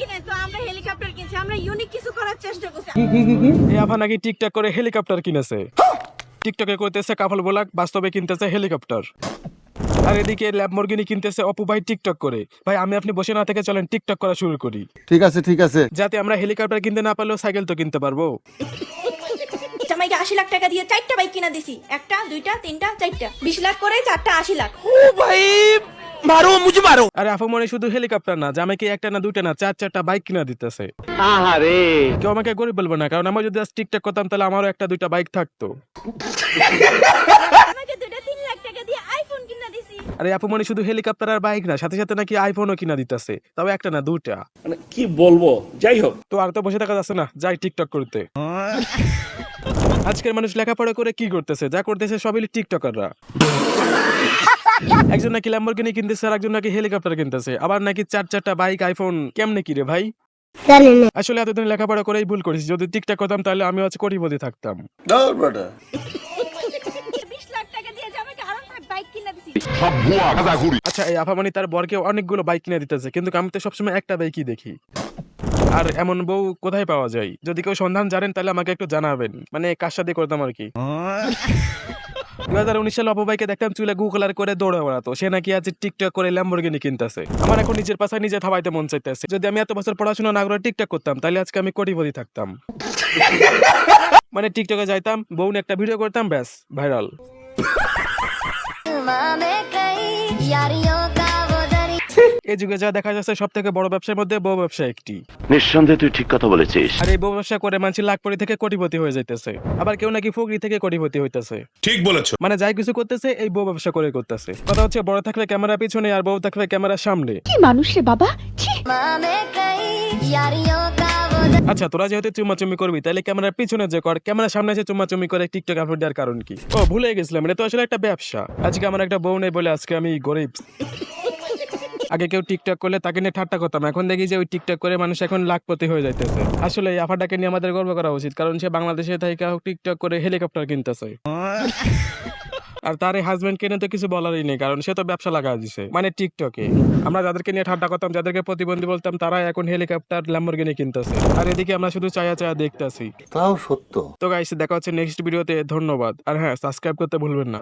কিনে তো আমরা হেলিকপ্টার কিনছি আমরা ইউনিক কিছু করার চেষ্টা করছি। এই আফা নাকি টিকটক করে হেলিকপ্টার কিনেছে। টিকটকে করতেছে কাফল বোলাক বাস্তবে কিনতেছে হেলিকপ্টার। আর এদিকে ল্যাবমর্গিনি কিনতেছে অপু ভাই টিকটক করে। ভাই আমি আপনি বসে না থেকে চলেন টিকটক করা শুরু করি। ঠিক আছে ঠিক আছে। যাতে আমরা হেলিকপ্টার কিনতে না পারলেও সাইকেল তো কিনতে পারব। জামাইকে আশি লাখ টাকা দিয়ে চারটা বাইক কিনা দিছি। একটা দুইটা তিনটা চারটা। বিশ লাখ করে চারটা আশি লাখ। আরে আফা মনে শুধু হেলিকপ্টার না জামাইকে একটা না দুইটা না চার চারটা বাইক কিনা দিতেছে। কেউ আমাকে গরিব বলব না কারণ আমার যদি আজ টিকটক করতাম তাহলে আমারও একটা দুইটা বাইক থাকতো। আমাকে দুইটা তিন লাখ টাকা দিয়ে আইফোন কিনা দিছি। আরে আপু মনে শুধু হেলিকপ্টার আর বাইক না সাথে সাথে নাকি আইফোনও কিনা দিতেছে তবে একটা না দুইটা। মানে কি বলব? যাই হোক। তো আর তো বসে থাকা যাচ্ছে না যাই টিকটক করতে। আজকের মানুষ লেখাপড়া করে কি করতেছে যা করতেছে সবই টিকটকাররা একজন নাকি ল্যাম্বরগিনি কিনতেছে আর একজন নাকি হেলিকপ্টার কিনতেছে। আবার নাকি চার চারটা বাইক আইফোন কেমনে কি রে ভাই আসলে এতদিন লেখাপড়া করেই ভুল করেছি। যদি টিকটক করতাম তাহলে আমি আজ কোটিপতি থাকতাম। বিশ লাখ টাকা দিয়ে জামাইকে আরও বাইক কিনা দিছি আচ্ছা এই আফামানি তার বরকে অনেকগুলো বাইক কিনে দিতেছে কিন্তু আমি তো সবসময় একটা বাইকই দেখি। আর এমন বউ কোথায় পাওয়া যায়? যদি কেউ সন্ধান জানেন, তাহলে আমাকে একটু জানাবেন। মানে কার সাথে করতাম আর কি? দু হাজার উনিশ সালে অপবাইকে দেখতাম চুলে গু কালার করে দৌড়ে বেড়াতো। সে নাকি আছে টিকটক করে ল্যাম্বরগিনি কিনতেছে। আমার এখন নিজের পাশায় নিজে থাবাইতে মন চাইতেছে। যদি আমি এত বছর পড়াশোনা না করে টিকটক করতাম, তাহলে আজকে আমি কোটিপতি থাকতাম। মানে টিকটকে যাইতাম, বউ নিয়ে একটা ভিডিও করতাম, ব্যাস ভাইরাল এই যুগে যা দেখা যাচ্ছে সব থেকে বড় ব্যবসার মধ্যে বউ ব্যবসা একটি। নিঃসন্দেহে তুই ঠিক কথা বলেছিস। আর এই বউ ব্যবসা করে মানুষ লাখপতি থেকে কোটিপতি হয়ে যাইতেছে। আবার কেউ নাকি ফকরি থেকে কোটিপতি হইতেছে। ঠিক বলেছ। মানে যাই কিছু করতেছে এই বউ ব্যবসা করে করতেছে। কথা হচ্ছে বড় থাকলে ক্যামেরা পিছনে আর বউ থাকলে ক্যামেরার সামনে। কি মানুষ রে বাবা ছি। আচ্ছা তোরা যেহেতু চুমাচুমি করবি তাহলে ক্যামেরার পিছনে যে কর ক্যামেরার সামনে এসে চুমাচুমি করে টিকটক আপলোড দেওয়ার কারণ কি? ও ভুলে গেছিলাম এটা তো আসলে একটা ব্যবসা। আজকে আমার একটা বউ নেই বলে আজকে আমি গরিব। আগে কেউ টিকটক করলে তাকে নিয়ে ঠাট্টা করতাম। এখন দেখি যে ওই টিকটক করে মানুষ এখন লাখপতি হয়ে যাইতেছে। আসলে এই আফাটাকে নিয়ে আমাদের গর্ব করা উচিত কারণ সে বাংলাদেশে থেকে টিকটক করে হেলিকপ্টার কিনতেছে। আর তার এই হাজবেন্ড কিনে তো কিছু বলারই নেই কারণ সে তো ব্যবসা লাগা দিছে। মানে টিকটকে। আমরা যাদেরকে নিয়ে ঠাট্টা করতাম যাদেরকে প্রতিবন্ধী বলতাম তারা এখন হেলিকপ্টার ল্যাম্বরগিনি কিনতেছে। আর এদিকে আমরা শুধু চায়া চায়া দেখতেছি। তাও সত্য। তো গাইস দেখা হচ্ছে নেক্সট ভিডিওতে ধন্যবাদ। আর হ্যাঁ সাবস্ক্রাইব করতে ভুলবেন না।